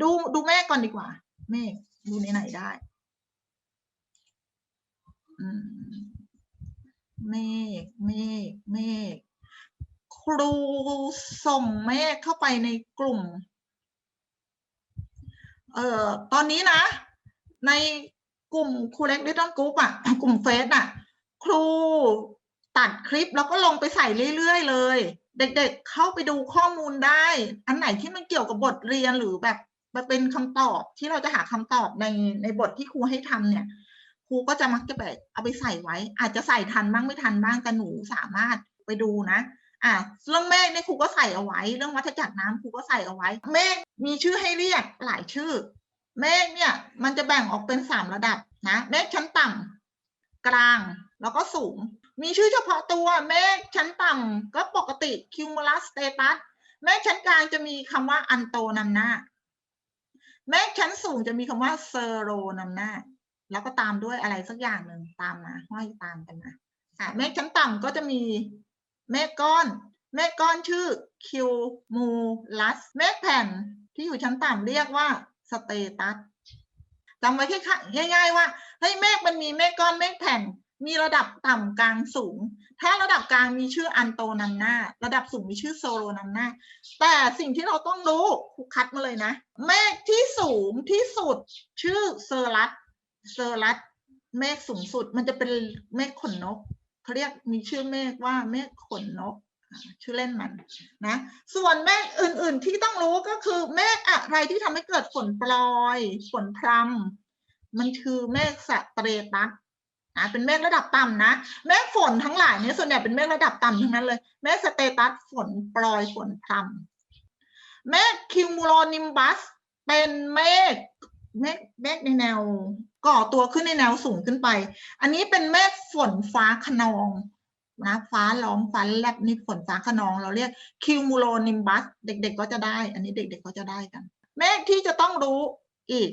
ดูดูเมฆก่อนดีกว่า เมฆดูในไหนได้อืมเมฆเมฆเมฆครูส่งเมฆเข้าไปในกลุ่ม เอ่อตอนนี้นะ ในกลุ่มครูเล็กดิจิตอลกรุ๊ปอะ กลุ่มเฟซอะ ครูตัดคลิปแล้วก็ลงไปใส่เรื่อยๆเลย เด็กๆเข้าไปดูข้อมูลได้ อันไหนที่มันเกี่ยวกับบทเรียนหรือแบบมันเป็นคำตอบที่เราจะหาคำตอบในในบทที่ครูให้ทำเนี่ย ครูก็จะมักจะแบบเอาไปใส่ไว้ อาจจะใส่ทันบ้างไม่ทันบ้างแต่หนูสามารถไปดูนะ อะเรื่องเมฆเนี่ยครูก็ใส่เอาไว้ เรื่องวัฏจักรน้ำครูก็ใส่เอาไว้ เมฆมีชื่อให้เรียกหลายชื่อ เมฆเนี่ยมันจะแบ่งออกเป็นสามระดับนะ เมฆชั้นต่ำกลางแล้วก็สูง มีชื่อเฉพาะตัวเมฆชั้นต่ำก็ปกติ cumulus status เมฆชั้นกลางจะมีคำว่าอันโตนำหน้าเมฆชั้นสูงจะมีคำว่าเซโรนำหน้า แล้วก็ตามด้วยอะไรสักอย่างหนึ่งตามมาห้อยตามกันมาอะเมฆชั้นต่ำก็จะมีเมฆก้อนเมฆก้อนชื่อ cumulus เมฆแผ่นที่อยู่ชั้นต่ำเรียกว่า status จำไว้แค่ง่ายๆว่าเฮ้ยเมฆมันมีเมฆก้อนเมฆแผ่น มีระดับต่ำกลางสูง ถ้าระดับกลางมีชื่ออันโตนำหน้าระดับสูงมีชื่อโซโลนำหน้าแต่สิ่งที่เราต้องรู้คัดมาเลยนะ เมฆที่สูงที่สุดชื่อเซอรัสเซอรัสเมฆสูงสุดมันจะเป็นเมฆขนนกเขาเรียกมีชื่อเมฆว่าเมฆขนนก ชื่อเล่นมันนะ ส่วนเมฆอื่น ๆ ที่ต้องรู้ก็คือเมฆอะไรที่ทำให้เกิดฝนปลอยฝนพรำมันคือเมฆสเตรตัส นะเป็นเมฆระดับต่ำนะเมฆฝนทั้งหลายเนี่ยส่วนใหญ่เป็นเมฆระดับต่ำทั้งนั้นเลยเมฆสเตตัสฝนปลอยฝนพรำเมฆคิวมูโลนิมบัสเป็นเมฆเมฆเมฆในแนว ก่อตัวขึ้นในแนวสูงขึ้นไป อันนี้เป็นเมฆฝนฟ้าขนองนะฟ้าร้องฟ้าแลบนี่ฝนฟ้าขนอง เราเรียกคิวมูโลนิมบัสเด็ก ๆ ก็จะได้ อันนี้เด็ก ๆ ก็จะได้กัน เมฆที่จะต้องรู้อีก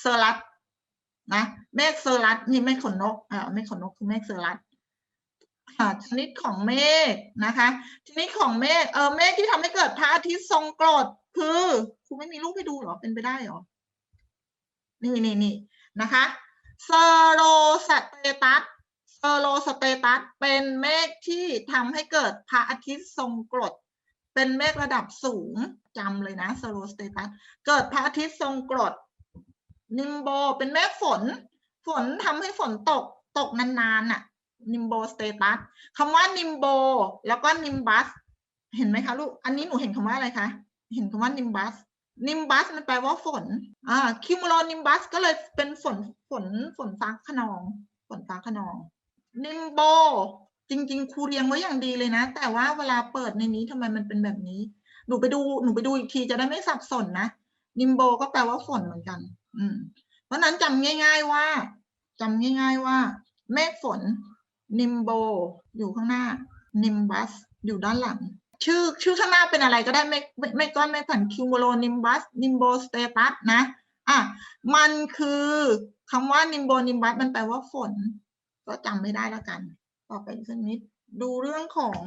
เซอรัส นะเมฆเซอรัสนี่เมฆขนนกอ่าเมฆขนนกคือเมฆเซอรัสอ่าชนิดของเมฆนะคะชนิดของเมฆเออเมฆที่ทำให้เกิดพระอาทิตย์ทรงกรดคือครูไม่มีรูปให้ดูหรอเป็นไปได้หรอนี่นี่นี่นะคะเซโรสเตตัสเซโรสเตตัสเป็นเมฆที่ทำให้เกิดพระอาทิตย์ทรงกรดเป็นเมฆระดับสูงจำเลยนะเซโรสเตตัสเกิดพระอาทิตย์ทรงกรด นิมโบเป็นเมฆฝน ฝนทำให้ฝนตกตกนานๆน่ะนิมโบสเตตัสคำว่านิมโบแล้วก็นิมบัสเห็นไหมคะลูก อันนี้หนูเห็นคำว่าอะไรคะ เห็นคำว่านิมบัสนิมบัสมันแปลว่าฝน อ่า คิมูโลนิมบัสก็เลยเป็นฝน ฝน ฝนฟ้าขนอง ฝนฟ้าขนอง นิมโบ จริง ๆ ครูเรียงไว้อย่างดีเลยนะ แต่ว่าเวลาเปิดในนี้ทำไมมันเป็นแบบนี้ หนูไปดู หนูไปดูอีกทีจะได้ไม่สับสนนะ นิมโบก็แปลว่าฝนเหมือนกัน อืม เพราะนั้นจำง่าย ๆว่าจำง่าย ๆว่า เมฆฝน นิมโบ อยู่ข้างหน้า นิมบัส อยู่ด้านหลัง ชื่อชื่อข้างหน้าเป็นอะไรก็ได้ไม่ไม่ไมก้อนไม่ผันคิวโมโลนิมบัส นิมโบสเตตัสนะ อะ มันคือคำว่านิมโบนิมบัสมันแปลว่าฝน ก็จำไม่ได้แล้วกัน ต่อไปอีกสักนิดดูเรื่องของ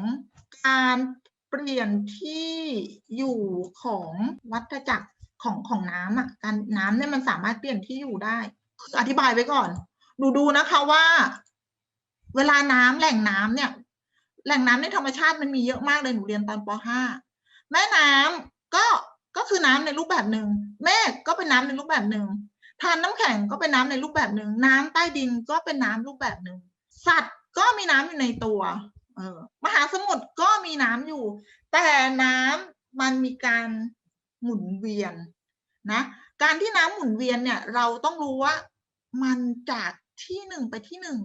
การเปลี่ยนที่อยู่ของวัฏจักร ของของน้ำอะการน้ำเนี่ยมันสามารถเปลี่ยนที่อยู่ได้ อธิบายไว้ก่อน ดูดูนะคะว่า เวลาน้ำแหล่งน้ำเนี่ย แหล่งน้ำในธรรมชาติมันมีเยอะมากเลยหนูเรียนตอนป .5 แม่น้ำก็ก็คือน้ำในรูปแบบหนึ่งเมฆก็เป็นน้ำในรูปแบบหนึ่งทานน้ำแข็งก็เป็นน้ำในรูปแบบหนึ่งน้ำใต้ดินก็เป็นน้ำรูปแบบหนึ่งสัตว์ก็มีน้ำอยู่ในตัวเออมหาสมุทรก็มีน้ำอยู่ แต่น้ำมันมีการ หมุนเวียนนะการที่น้ำหมุนเวียนเนี่ยเราต้องรู้ว่ามันจากที่หนึ่งไปที่หนึ่ง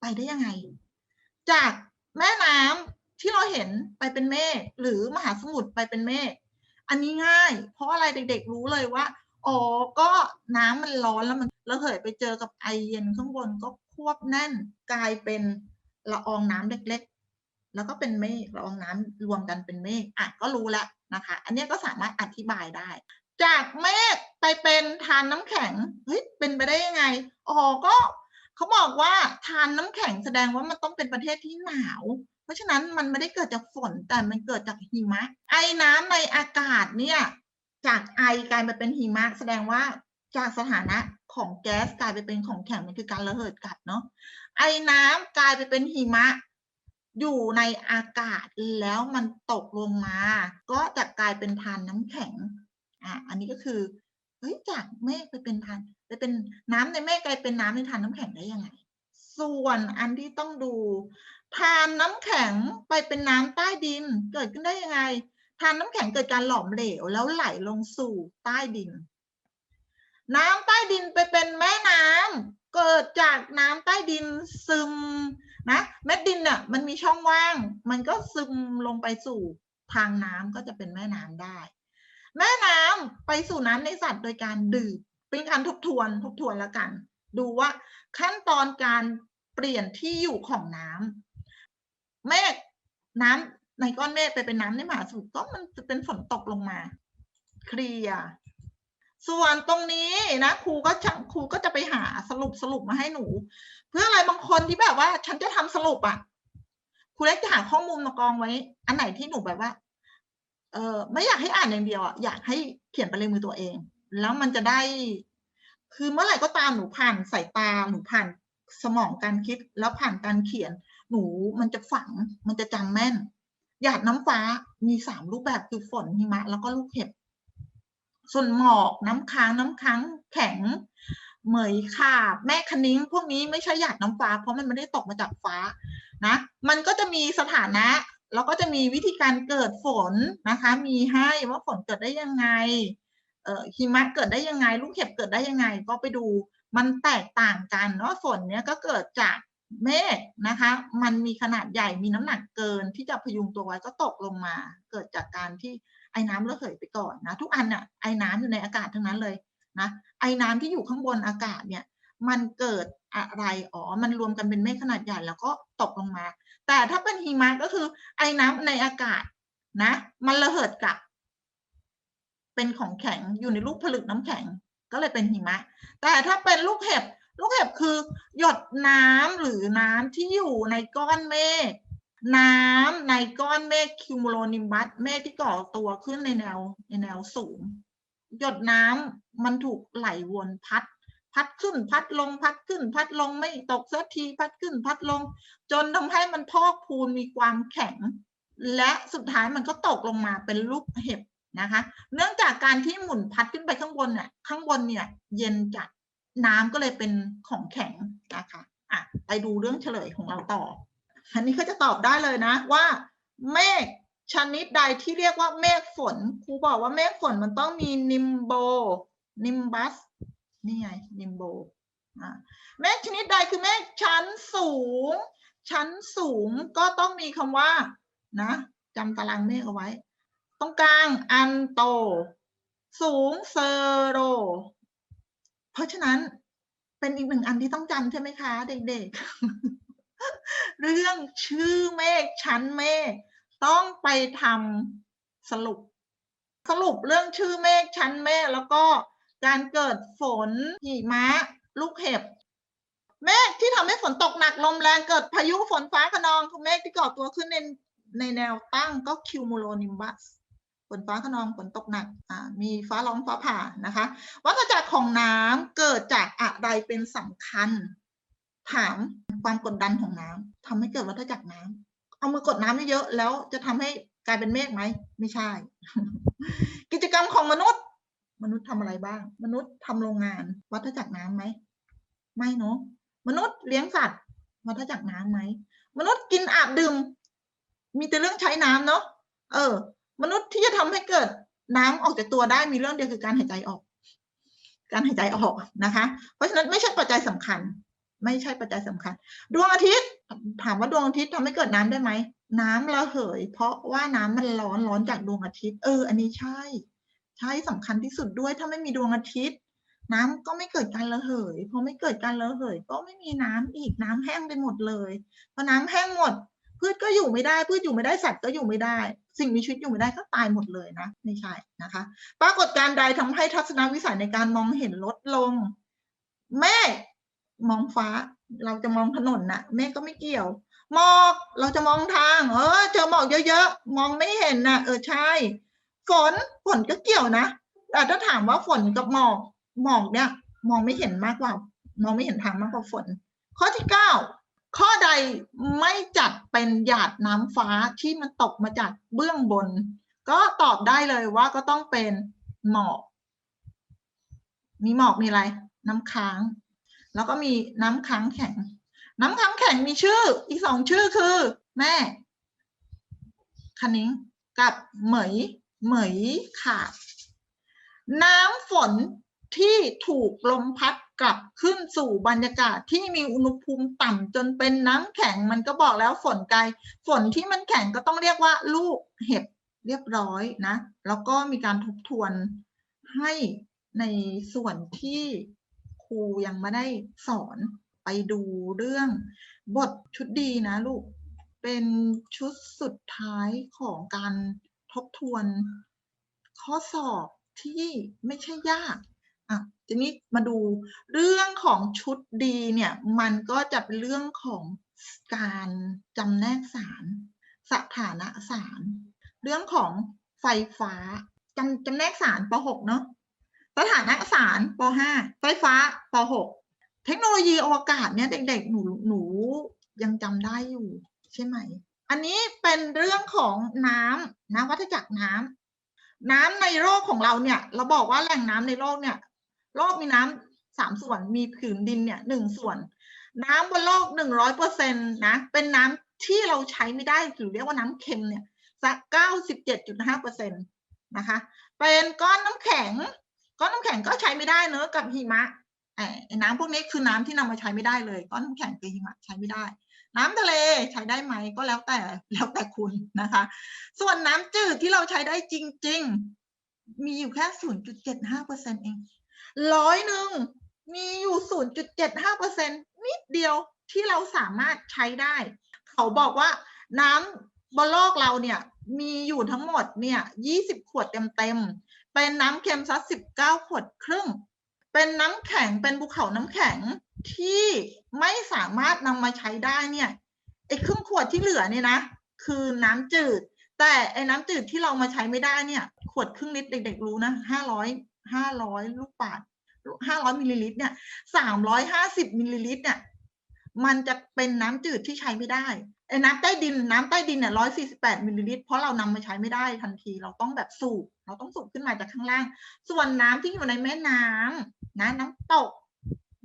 ไปได้ยังไง จากแม่น้ำที่เราเห็นไปเป็นเมฆหรือมหาสมุทรไปเป็นเมฆอันนี้ง่าย เพราะอะไรเด็กๆรู้เลยว่าอ๋อก็น้ำมันร้อนแล้วมันระเหยไปเจอกับไอเย็นข้างบนก็ควบแน่นกลายเป็นละอองน้ำเล็กๆ แล้วก็เป็นเมฆละอองน้ำรวมกันเป็นเมฆอะก็รู้แล้วนะคะ อันนี้ก็สามารถอธิบายได้ จากเมฆไปเป็นทานน้ำแข็งเฮ้ยเป็นไปได้ยังไงอ๋อก็เขาบอกว่าทานน้ำแข็งแสดงว่ามันต้องเป็นประเทศที่หนาว เพราะฉะนั้นมันไม่ได้เกิดจากฝนแต่มันเกิดจากหิมะ ไอ้น้ำในอากาศเนี่ยจากไอกลายมาเป็นหิมะแสดงว่าจากสถานะของแก๊สกลายไปเป็นของแข็งมันคือการระเหิดกลับเนาะไอน้ำกลายไปเป็นหิมะ อยู่ในอากาศแล้วมันตกลงมา ก็จะกลายเป็นทานน้ำแข็งอะอันนี้ก็คือเฮ้ยจากเมฆไปเป็นทานไปเป็นน้ำในเมฆกลายเป็นน้ำในทานน้ำแข็งได้ยังไง ส่วนอันที่ต้องดู ทานน้ำแข็งไปเป็นน้ำใต้ดินเกิดขึ้นได้ยังไง ทานน้ำแข็งเกิดการหลอมเหลวแล้วไหลลงสู่ใต้ดิน น้ำใต้ดินไปเป็นแม่น้ำเกิดจากน้ำใต้ดินซึม นะเม็ดดินเนี่ยมันมีช่องว่าง มันก็ซึมลงไปสู่ทางน้ำก็จะเป็นแม่น้ำได้ แม่น้ำไปสู่น้ำในสัตว์โดยการดื่มเป็นการทบทวนทบทวนแล้วกัน ดูว่าขั้นตอนการเปลี่ยนที่อยู่ของน้ำเมฆน้ำในก้อนเมฆไปเป็นน้ำในมหาสมุทรก็มันจะเป็นฝนตกลงมา เคลียร์ส่วนตรงนี้นะครูก็จะครูก็จะไปหาสรุปสรุปมาให้หนู เพื่ออะไรบางคนที่แบบว่า ฉันจะทำสรุปอะครูเล็กจะหาข้อมูลมากองไว้ อันไหนที่หนูแบบว่า เออไม่อยากให้อ่านอย่างเดียวอะอยากให้เขียนไปเลยมือตัวเอง แล้วมันจะได้ คือเมื่อไหร่ก็ตามหนูผ่านสายตาหนูผ่านสมองการคิดแล้วผ่านการเขียน หนูมันจะฝัง มันจะจำแม่น หยาดน้ำฟ้ามีสามรูปแบบคือฝนหิมะ แล้วก็ลูกเห็บ ส่วนหมอกน้ำค้างน้ำค้างแข็ง เหมยขาบแม่คณิ้งพวกนี้ไม่ใช่หยาดน้ำฟ้า เพราะมันไม่ได้ตกมาจากฟ้านะมันก็จะมีสถานะแล้วก็จะมีวิธีการเกิดฝนนะคะ มีให้ว่าฝนเกิดได้ยังไงเอ่อหิมะเกิดได้ยังไง ลูกเห็บเกิดได้ยังไง ก็ไปดูมันแตกต่างกันเนาะฝนเนี้ยก็เกิดจากเมฆนะคะ มันมีขนาดใหญ่มีน้ำหนักเกินที่จะพยุงตัวไว้ก็ตกลงมา เกิดจากการที่ไอ้น้ำระเหยไปก่อนนะ ทุกอันน่ะไอ้น้ำอยู่ในอากาศทั้งนั้นเลย นะไอ้น้ำที่อยู่ข้างบนอากาศเนี่ยมันเกิดอะไรอ๋อมันรวมกันเป็นเมฆขนาดใหญ่แล้วก็ตกลงมา แต่ถ้าเป็นหิมะก็คือ ไอ้น้ำในอากาศนะ มันระเหิดกลับ เป็นของแข็งอยู่ในลูกผลึกน้ำแข็งก็เลยเป็นหิมะ แต่ถ้าเป็นลูกเห็บลูกเห็บคือ หยดน้ำหรือน้ำที่อยู่ในก้อนเมฆน้ำในก้อนเมฆคิวมูโลนิมบัสเมฆที่ก่อตัวขึ้นในแนวในแนวสูง หยดน้ำมันถูกไหลวนพัด พัดขึ้นพัดลงพัดขึ้น พัดลงไม่ตกสักทีพัดขึ้นพัดลง จนทำให้มันพอกพูนมีความแข็ง และสุดท้ายมันก็ตกลงมาเป็นลูกเห็บนะคะ เนื่องจากการที่หมุนพัดขึ้นไปข้างบนเนี่ยข้างบนเนี่ยเย็นจัดน้ำก็เลยเป็นของแข็งนะคะอะไปดูเรื่องเฉลยของเราต่อ อันนี้ก็จะตอบได้เลยนะว่า เมฆ ชนิดใดที่เรียกว่าเมฆฝนครูบอกว่าเมฆฝนมันต้องมีนิมโบนิมบัสนี่ไงนิมโบเมฆชนิดใดคือเมฆชั้นสูง ชั้นสูงก็ต้องมีคำว่านะจำตารางเมฆเอาไว้ ตรงกลางอันโต สูงเซโร เพราะฉะนั้นเป็นอีกหนึ่งอันที่ต้องจำใช่ไหมคะ เด็กๆ เรื่องชื่อเมฆชั้นเมฆ ต้องไปทำสรุป สรุปเรื่องชื่อเมฆชั้นเมฆแล้วก็การเกิดฝนหิมะ ลูกเห็บ เมฆที่ทำให้ฝนตกหนักลมแรงเกิดพายุฝนฟ้าคะนองคือเมฆที่ก่อตัวขึ้นในในแนวตั้งก็คิวมูโลนิมบัสฝนฟ้าขนองฝนตกหนักมีฟ้าร้องฟ้าผ่านะคะวัฏจักรของน้ำเกิดจากอะไรเป็นสำคัญ ถามความกดดันของน้ำทำให้เกิดวัฏจักรน้ำ เอามือกดน้ำเยอะๆแล้วจะทำให้กลายเป็นเมฆไหมไม่ใช่ กิจกรรมของมนุษย์ มนุษย์ทำอะไรบ้าง มนุษย์ทำโรงงาน วัฏจักรน้ำไหมไม่เนาะมนุษย์เลี้ยงสัตว์ วัฏจักรน้ำไหมมนุษย์กินอาบดื่มมีแต่เรื่องใช้น้ำเนาะเออ มนุษย์ที่จะทำให้เกิดน้ำออกจากตัวได้มีเรื่องเดียวคือการหายใจออก การหายใจออกนะคะ เพราะฉะนั้นไม่ใช่ปัจจัยสำคัญ ไม่ใช่ปัจจัยสำคัญ ดวงอาทิตย์ ถามว่าดวงอาทิตย์ทำให้เกิดน้ำได้ไหมน้ำระเหย เพราะว่าน้ำมันร้อนร้อนจากดวงอาทิตย์เออ อันนี้ใช่ ใช่สำคัญที่สุดด้วยถ้าไม่มีดวงอาทิตย์ น้ำก็ไม่เกิดการระเหยพอไม่เกิดการระเหย ก็ไม่มีน้ำอีกน้ำแห้งไปหมดเลยพอน้ำแห้งหมดพืชก็อยู่ไม่ได้พืชอยู่ไม่ได้สัตว์ก็อยู่ไม่ได้ สิ่งมีชีวิตอยู่ไม่ได้ก็ตายหมดเลยนะไม่ใช่นะคะ ปรากฏการใดทำให้ทัศนวิสัยในการมองเห็นลดลงเมฆมองฟ้า เราจะมองถนนน่ะเมฆก็ไม่เกี่ยว หมอกเราจะมองทาง เออเจอหมอกเยอะๆมองไม่เห็นน่ะ เออใช่ฝนฝนก็เกี่ยวนะแต่ถ้าถามว่าฝนกับหมอกหมอกเนี่ย มองไม่เห็นมากกว่า มองไม่เห็นทางมากกว่าฝน ข้อที่เก้าข้อใดไม่จัดเป็นหยาดน้ำฟ้าที่มันตกมาจากเบื้องบน ก็ตอบได้เลยว่าก็ต้องเป็นหมอก มีหมอกมีอะไร น้ำค้าง แล้วก็มีน้ำค้างแข็ง น้ำค้างแข็งมีชื่อ อีกสองชื่อคือ แม่คณิ้งกับเหมย เหมยขาด น้ำฝนที่ถูกลมพัดกลับขึ้นสู่บรรยากาศที่มีอุณหภูมิต่ำจนเป็นน้ำแข็งมันก็บอกแล้วฝนไกล ฝนที่มันแข็งก็ต้องเรียกว่า ลูกเห็บเรียบร้อยนะ แล้วก็มีการทบทวนให้ในส่วนที่ รูยังไม่ได้สอนไปดูเรื่องบทชุดดีนะลูก เป็นชุดสุดท้ายของการทบทวน ข้อสอบที่ไม่ใช่ยากอะทีนี้มาดูเรื่องของชุดดีเนี่ยมันก็จะเป็นเรื่องของการจำแนกสาร สถานะสาร เรื่องของไฟฟ้าจำจำแนกสารป .6 เนาะ สถานะสารป .5 ไฟฟ้าป .6 เทคโนโลยีอวกาศเนี่ยเด็กๆ หนูหนูยังจำได้อยู่ ใช่ไหม อันนี้เป็นเรื่องของน้ำนะวัฏจักรน้ำน้ำในโลกของเราเนี่ย เราบอกว่าแหล่งน้ำในโลกเนี่ย โลกมีน้ำสามส่วนมีผืนดินเนี่ยหนึ่งส่วน น้ำบนโลกหนึ่งร้อยเปอร์เซ็นต์นะ เป็นน้ำที่เราใช้ไม่ได้หรือเรียกว่าน้ำเค็มเนี่ยสักเก้าสิบเจ็ดจุดห้าเปอร์เซ็นต์นะคะ เป็นก้อนน้ำแข็ง ก้อนน้ำแข็งก็ใช้ไม่ได้เนอะกับหิมะไอ้น้ำพวกนี้คือน้ำที่นำมาใช้ไม่ได้เลยก้อนน้ำแข็งกับหิมะใช้ไม่ได้ น้ำทะเลใช้ได้ไหมก็แล้วแต่แล้วแต่คุณนะคะ ส่วนน้ำจืดที่เราใช้ได้จริง ๆ มีอยู่แค่ 0.75%เองร้อยหนึ่งมีอยู่ 0.75%นิดเดียวที่เราสามารถใช้ได้ เขาบอกว่าน้ำบนโลกเราเนี่ยมีอยู่ทั้งหมดเนี่ย 20 ขวดเต็มๆ เป็นน้ำเค็มซัด19ขวดครึ่ง เป็นน้ำแข็งเป็นภูเขาน้ำแข็งที่ไม่สามารถนำมาใช้ได้เนี่ยไอ้ครึ่งขวดที่เหลือเนี่ยนะ คือน้ำจืด แต่ไอ้น้ำจืดที่เรามาใช้ไม่ได้เนี่ยขวดครึ่งลิตรเด็ก ๆ รู้นะห้าร้อยห้าร้อยลูกบาศก์ห้าร้อยมิลลิลิตรเนี่ยสามร้อยห้าสิบมิลลิลิตรเนี่ยมันจะเป็นน้ำจืดที่ใช้ไม่ได้ไอ้น้ำใต้ดินน้ำใต้ดินเนี่ยร้อยสี่สิบแปดมิลลิลิตรเพราะเรานำมาใช้ไม่ได้ทันทีเราต้องแบบสูบ เราต้องสูบขึ้นมาจากข้างล่าง ส่วนน้ำที่อยู่ในแม่น้ำนะน้ำตก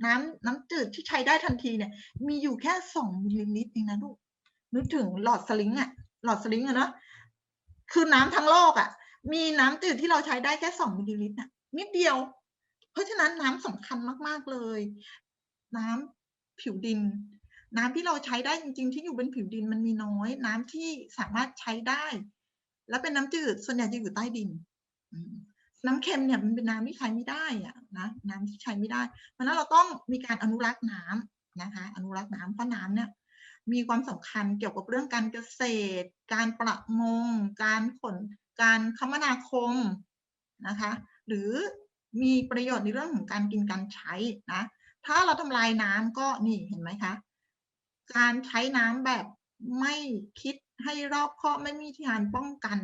น้ำน้ำจืดที่ใช้ได้ทันทีเนี่ย มีอยู่แค่สองมิลลิลิตรเองนะลูกนึกถึงหลอดสลิงอะหลอดสลิงอะเนาะคือน้ำทั้งโลกอะมีน้ำจืดที่เราใช้ได้แค่สองมิลลิลิตรอะนิดเดียว เพราะฉะนั้นน้ำสำคัญมากๆเลย น้ำผิวดินน้ำที่เราใช้ได้จริง ๆ ที่อยู่บนผิวดินมันมีน้อย น้ำที่สามารถใช้ได้ แล้วเป็นน้ำจืดส่วนใหญ่จะอยู่ใต้ดิน น้ำเค็มเนี่ยมันเป็นน้ำที่ใช้ไม่ได้อะนะน้ำที่ใช้ไม่ได้ เพราะนั้นเราต้องมีการอนุรักษ์น้ำนะคะ อนุรักษ์น้ำเพราะน้ำเนี่ยมีความสำคัญเกี่ยวกับเรื่องการเกษตร การประมง การขน การคมนาคมนะคะ หรือมีประโยชน์ในเรื่องของการกินการใช้นะ ถ้าเราทำลายน้ำก็นี่เห็นไหมคะ การใช้น้ำแบบไม่คิดให้รอบคอบไม่มีการป้องกัน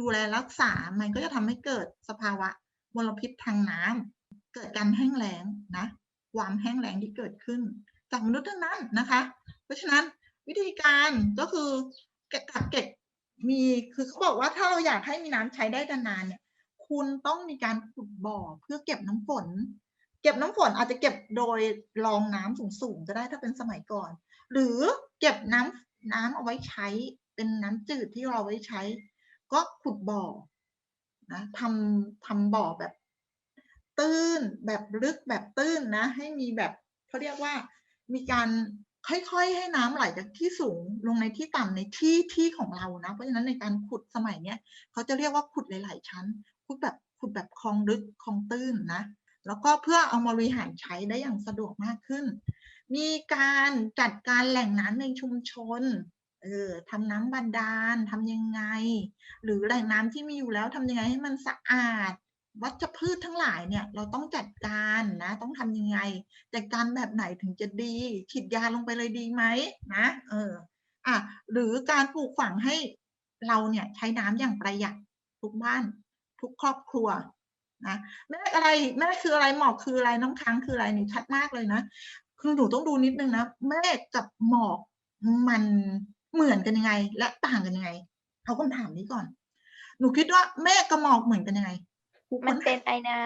ดูแลรักษา มันก็จะทำให้เกิดสภาวะมลพิษทางน้ำเกิดการแห้งแล้งนะ ความแห้งแล้งที่เกิดขึ้น จากมนุษย์ทั้งนั้นนะคะ เพราะฉะนั้นวิธีการก็คือเก็บกักเก็บมีคือเขาบอกว่าถ้าเราอยากให้มีน้ำใช้ได้นานๆเนี่ยคุณต้องมีการขุดบ่อเพื่อเก็บน้ำฝน เก็บน้ำฝนอาจจะเก็บโดยรองน้ำสูงๆก็ได้ถ้าเป็นสมัยก่อน หรือเก็บน้ำน้ำเอาไว้ใช้เป็นน้ำจืดที่เราไว้ใช้ ก็ขุดบ่อนะทำทำบ่อแบบตื้นแบบลึกแบบตื้นนะ ให้มีแบบเขาเรียกว่ามีการค่อยๆ ให้น้ำไหลจากที่สูงลงในที่ต่ำในที่ที่ของเรานะ เพราะฉะนั้นในการขุดสมัยเนี้ยเขาจะเรียกว่าขุดหลาย ๆ ชั้น ขุดแบบขุดแบบคลองลึกคลองตื้นนะ แล้วก็เพื่อเอามาบริหารใช้ได้อย่างสะดวกมากขึ้น มีการจัดการแหล่งน้ำในชุมชน เออทำน้ำบาดาลทำยังไง หรือแหล่งน้ำที่มีอยู่แล้วทำยังไงให้มันสะอาด วัชพืชทั้งหลายเนี่ย เราต้องจัดการนะ ต้องทำยังไง จัดการแบบไหนถึงจะดี ฉีดยาลงไปเลยดีไหมนะเอออะหรือการปลูกฝังให้เราเนี่ยใช้น้ำอย่างประหยัดทุกบ้าน ทุกครอบครัวนะเมฆอะไรเมฆคืออะไรหมอกคืออะไรน้ำค้างคืออะไรนี่ชัดมากเลยนะคือหนูต้องดูนิดนึงนะเมฆกับหมอกมัน เหมือนกันยังไง และต่างกันยังไงเอาคำถามนี้ก่อน หนูคิดว่าเมฆกับหมอกเหมือนกันยังไงครูมันค้เป็นไอน้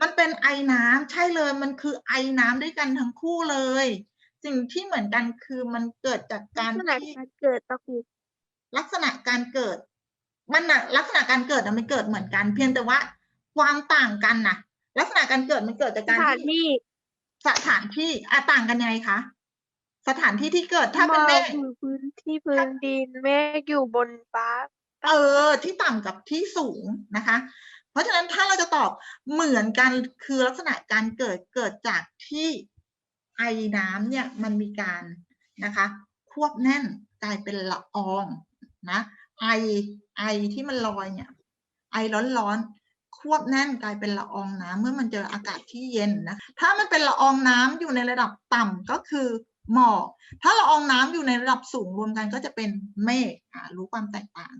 มันเป็นไอน้ำใช่เลย มันคือไอน้ำด้วยกันทั้งคู่เลย สิ่งที่เหมือนกันคือมันเกิดจากำการขนาดที่การเกิดก็คือลักษณะการเกิด มันน่ะลักษณะการเกิดน่ะมันเกิดเหมือนกัน เพียงแต่ว่าความต่างกันน่ะลักษณะการเกิดมันเกิดจากสการถานที่ที่สถานที่อะต่างกันยังไงคะ สถานที่ที่เกิดถ้าหมเป็นอเมกฆอยู่พื้นที่พื้นดินเมฆอยู่บนฟ้า เออ ที่ต่ำกับที่สูงนะคะ เพราะฉะนั้นถ้าเราจะตอบเหมือนกันคือลักษณะการเกิดเกิดจากที่ไอน้ำเนี่ยมันมีการนะคะ ควบแน่นกลายเป็นละอองนะไอไอที่มันลอยเนี่ยไอร้อนๆควบแน่นกลายเป็นละอองน้ำเมื่อมันเจออากาศที่เย็นนะถ้ามันเป็นละอองน้ำอยู่ในระดับต่ำก็คือ หมอก ถ้าละอองน้ำอยู่ในระดับสูงรวมกันก็จะเป็นเมฆอะรู้ความแตกต่าง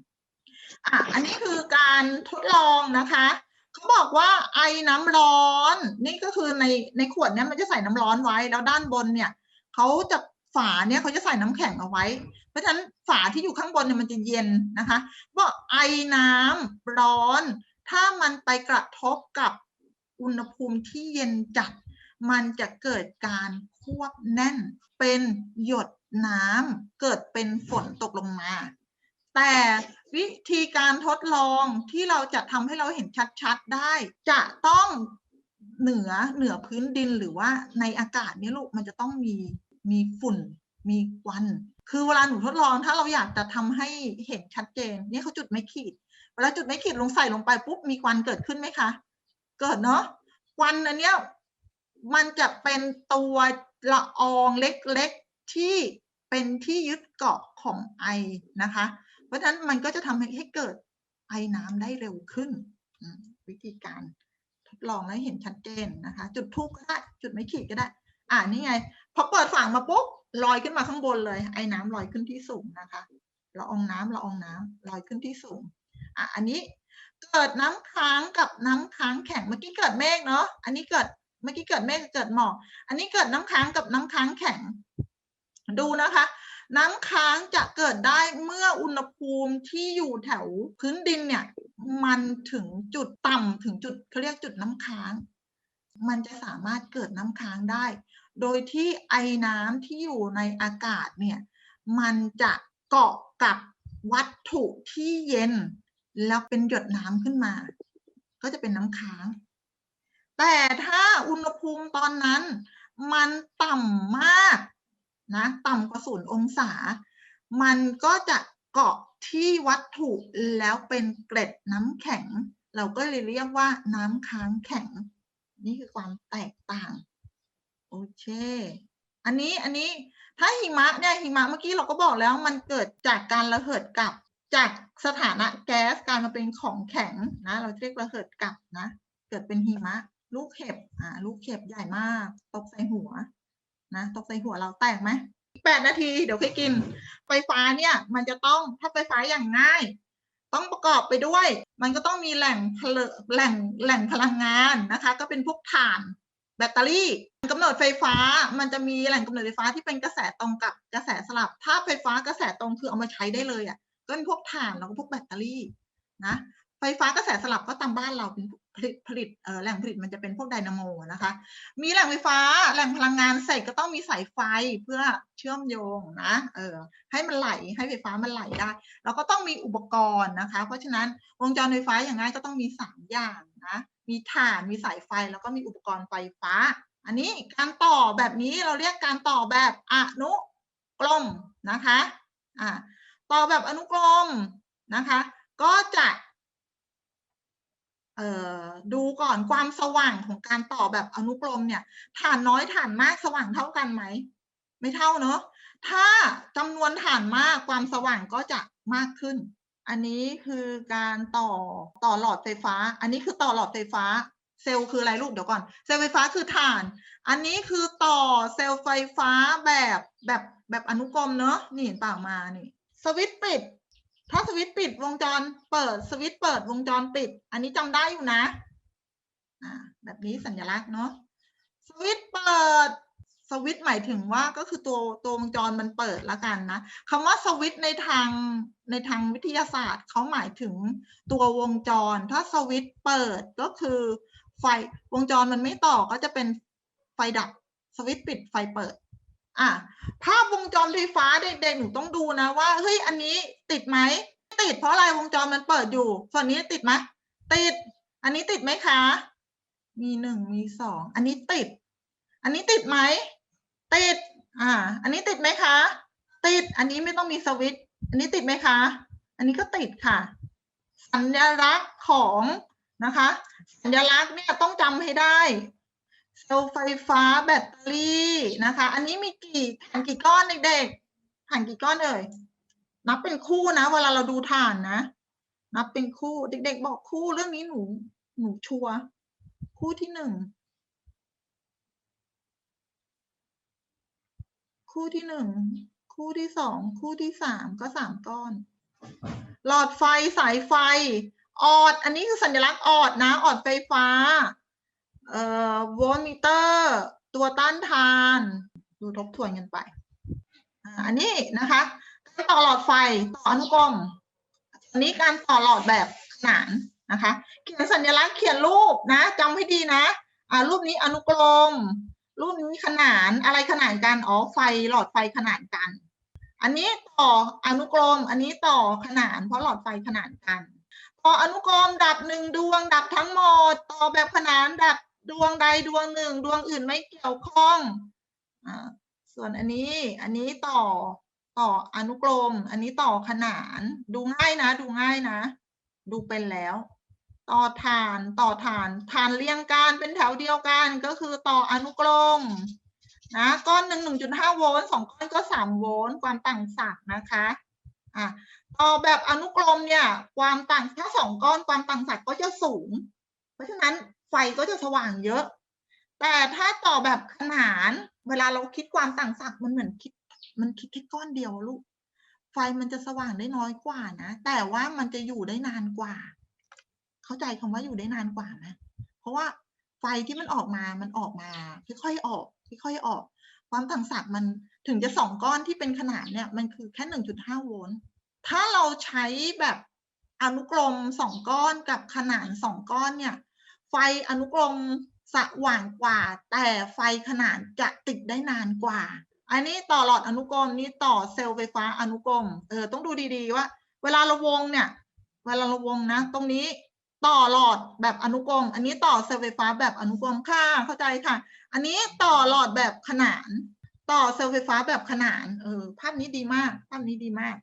อะอันนี้คือการทดลองนะคะเขาบอกว่าไอ้น้ำร้อน นี่ก็คือในในขวดเนี้ยมันจะใส่น้ำร้อนไว้แล้วด้านบนเนี่ยเขาจะฝาเนี่ยเขาจะใส่น้ำแข็งเอาไว้ เพราะฉะนั้นฝาที่อยู่ข้างบนเนี่ยมันจะเย็นนะคะบอกไอน้ำร้อน ถ้ามันไปกระทบกับอุณหภูมิที่เย็นจัด มันจะเกิดการควบแน่น เป็นหยดน้ำเกิดเป็นฝนตกลงมา แต่วิธีการทดลองที่เราจะทำให้เราเห็นชัดๆได้ จะต้องเหนือเหนือพื้นดินหรือว่าในอากาศนี่ลูกมันจะต้องมีมีฝุ่น มีควัน คือเวลาหนูทดลองถ้าเราอยากจะทำให้เห็นชัดเจนนี่เขาจุดไม้ขีดเวลาจุดไม้ขีดลงใส่ลงไปปุ๊บมีควันเกิดขึ้นไหมคะ เกิดเนาะควันอันเนี้ยมันจะเป็นตัว ละอองเล็กๆที่เป็นที่ยึดเกาะของไอนะคะ เพราะฉะนั้นมันก็จะทำให้เกิดไอน้ำได้เร็วขึ้น วิธีการทดลองแล้วเห็นชัดเจนนะคะ จุดทูบก็ได้ จุดไม้ขีดก็ได้ อ่านี่ไงพอเปิดฝามาปุ๊บลอยขึ้นมาข้างบนเลย ไอ้น้ำลอยขึ้นที่สูงนะคะละอองน้ำละอองน้ำลอยขึ้นที่สูงอะอันนี้เกิดน้ำค้างกับน้ำค้างแข็งเมื่อกี้เกิดเมฆเนาะอันนี้เกิด เมื่อกี้เกิดเมฆเกิดหมอกอันนี้เกิดน้ำค้างกับน้ำค้างแข็ง ดูนะคะ น้ำค้างจะเกิดได้เมื่ออุณหภูมิที่อยู่แถวพื้นดินเนี่ย มันถึงจุดต่ำถึงจุดเขาเรียกจุดน้ำค้าง มันจะสามารถเกิดน้ำค้างได้ โดยที่ไอน้ำที่อยู่ในอากาศเนี่ย มันจะเกาะกับวัตถุที่เย็น แล้วเป็นหยดน้ำขึ้นมา ก็จะเป็นน้ำค้าง แต่ถ้าอุณหภูมิตอนนั้นมันต่ำมากนะต่ำกว่าศูนย์องศา มันก็จะเกาะที่วัตถุแล้วเป็นเกล็ดน้ำแข็ง เราก็เลยเรียกว่าน้ำค้างแข็ง นี่คือความแตกต่าง โอเค อันนี้อันนี้ถ้าหิมะเนี่ยหิมะเมื่อกี้เราก็บอกแล้วมันเกิดจากการระเหิดกลับจากสถานะแก๊สกลายมาเป็นของแข็งนะ เราเรียกระเหิดกลับนะ เกิดเป็นหิมะ ลูกเห็บอ่าลูกเห็บใหญ่มาก ตกใส่หัวนะตกใส่หัวเราแตกไหมแปดนาทีเดี๋ยวค่อยกิน ไฟฟ้าเนี่ย มันจะต้องถ้าไฟฟ้าอย่างง่าย ต้องประกอบไปด้วย มันก็ต้องมีแหล่งพลแหล่งแหล่งพลังงานนะคะ ก็เป็นพวกถ่านแบตเตอรี่กำเนิดไฟฟ้ามันจะมีแหล่งกำเนิดไฟฟ้าที่เป็นกระแสตรงกับกระแสสลับ ถ้าไฟฟ้ากระแสตรงคือเอามาใช้ได้เลยอะก็เป็นพวกถ่านแล้วก็พวกแบตเตอรี่นะไฟฟ้ากระแสสลับก็ตามบ้านเราเป็น ผลิตผลิตแหล่งผลิตมันจะเป็นพวกไดนาโมนะคะ มีแหล่งไฟฟ้าแหล่งพลังงานเสร็จก็ต้องมีสายไฟเพื่อเชื่อมโยงนะเออให้มันไหลให้ไฟฟ้ามันไหลได้ แล้วก็ต้องมีอุปกรณ์นะคะ เพราะฉะนั้นวงจรไฟฟ้าอย่างง่ายก็ต้องมีสามอย่างนะมีถ่านมีสายไฟแล้วก็มีอุปกรณ์ไฟฟ้า อันนี้การต่อแบบนี้เราเรียกการต่อแบบอนุกรมนะคะอ่าต่อแบบอนุกรมนะคะ ก็จะ ดูก่อนความสว่างของการต่อแบบอนุกรมเนี่ยฐานน้อยฐานมากสว่างเท่ากันไหม ไม่เท่าเนอะถ้าจำนวนฐานมากความสว่างก็จะมากขึ้น อันนี้คือการต่อต่อหลอดไฟฟ้า อันนี้คือต่อหลอดไฟฟ้าเซลล์คืออะไรลูกเดี๋ยวก่อน เซลล์ไฟฟ้าคือฐาน อันนี้คือต่อเซลล์ไฟฟ้าแบบแบบแบบอนุกรมเนอะนี่เห็นเปล่ามานี่ สวิตช์ปิด ถ้าสวิตช์ปิดวงจรเปิดสวิตช์เปิดวงจรปิด อันนี้จำได้อยู่นะแบบนี้สัญลักษณ์เนาะสวิตช์เปิดสวิตช์หมายถึงว่าก็คือตัวตัววงจรมันเปิดละกันนะคำว่าสวิตช์ในทางในทางวิทยาศาสตร์เขาหมายถึงตัววงจร ถ้าสวิตช์เปิดก็คือไฟวงจรมันไม่ต่อก็จะเป็นไฟดับสวิตช์ปิดไฟเปิด อะภาพวงจรไฟฟ้าเด็กๆหนูต้องดูนะว่าเฮ้ยอันนี้ติดไหมติดเพราะอะไรวงจรมันเปิดอยู่ ส่วนนี้ติดไหมติด อันนี้ติดไหมคะ มีหนึ่งมีสองอันนี้ติด อันนี้ติดไหมติดอ่า อันนี้ติดไหมคะ ติดอันนี้ไม่ต้องมีสวิตช์อันนี้ติดไหมคะ อันนี้ก็ติดค่ะ สัญลักษณ์ของนะคะ สัญลักษณ์เนี่ยต้องจำให้ได้ เซลล์ไฟฟ้าแบตเตอรี่นะคะ อันนี้มีกี่แผ่นกี่ก้อนเด็กๆแผ่นกี่ก้อนเอ่ยนับเป็นคู่นะ เวลาเราดูฐานนะ นับเป็นคู่เด็ก ๆ บอกคู่เรื่องนี้หนูหนูชัวร์คู่ที่หนึ่งคู่ที่หนึ่งคู่ที่สองคู่ที่สามก็สามก้อน หลอดไฟสายไฟออด อันนี้คือสัญลักษณ์ออดนะออดไฟฟ้า เอ่อโวลต์มิเตอร์ ตัวต้านทาน ดูทบทวนกันไป อันนี้นะคะการต่อหลอดไฟต่ออนุกรมอันนี้การต่อหลอดแบบขนานนะคะเขียนสัญลักษณ์เขียนรูปนะจำให้ดีนะอ่ารูปนี้อนุกรม รูปนี้ขนานอะไรขนานกันอ๋อไฟหลอดไฟขนานกัน อันนี้ต่ออนุกรม อันนี้ต่อขนาน เพราะหลอดไฟขนานกัน ต่ออนุกรมดับหนึ่งดวง ดับทั้งหมด ต่อแบบขนานดับ ดวงใดดวงหนึ่ง ดวงอื่นไม่เกี่ยวข้องอ่าส่วนอันนี้อันนี้ต่อต่ออนุกรม อันนี้ต่อขนาน ดูง่ายนะ ดูง่ายนะ ดูเป็นแล้ว ต่อฐานต่อฐานฐานเรียงกันเป็นแถวเดียวกันก็คือต่ออนุกรมนะก้อนหนึ่งหนึ่งจุดห้าโวลต์สองก้อนก็สามโวลต์ความต่างศักย์นะคะอะต่อแบบอนุกรมเนี่ยความต่างถ้าสองก้อนความต่างศักย์ก็จะสูง เพราะฉะนั้น ไฟก็จะสว่างเยอะ แต่ถ้าต่อแบบขนาน เวลาเราคิดความต่างศักย์มันเหมือนคิด มันคิดแค่ก้อนเดียวลูก ไฟมันจะสว่างได้น้อยกว่านะ แต่ว่ามันจะอยู่ได้นานกว่า เข้าใจคำว่าอยู่ได้นานกว่าไหมเพราะว่าไฟที่มันออกมา มันออกมาค่อยๆออกค่อยๆออก ความต่างศักย์มันถึงจะสองก้อนที่เป็นขนาดเนี่ย มันคือแค่หนึ่งจุดห้าโวลต์ ถ้าเราใช้แบบอนุกรมสองก้อนกับขนานสองก้อนเนี่ย ไฟอนุกรมสว่างกว่า แต่ไฟขนานจะติดได้นานกว่า อันนี้ต่อหลอดอนุกรมนี่ต่อเซลล์ไฟฟ้าอนุกรมเออต้องดูดีๆว่า เวลาเราวงเนี่ย เวลาเราวงนะ ตรงนี้ต่อหลอดแบบอนุกรม อันนี้ต่อเซลล์ไฟฟ้าแบบอนุกรมค่ะเข้าใจค่ะ อันนี้ต่อหลอดแบบขนาน ต่อเซลล์ไฟฟ้าแบบขนานเออภาพนี้ดีมาก ภาพนี้ดีมาก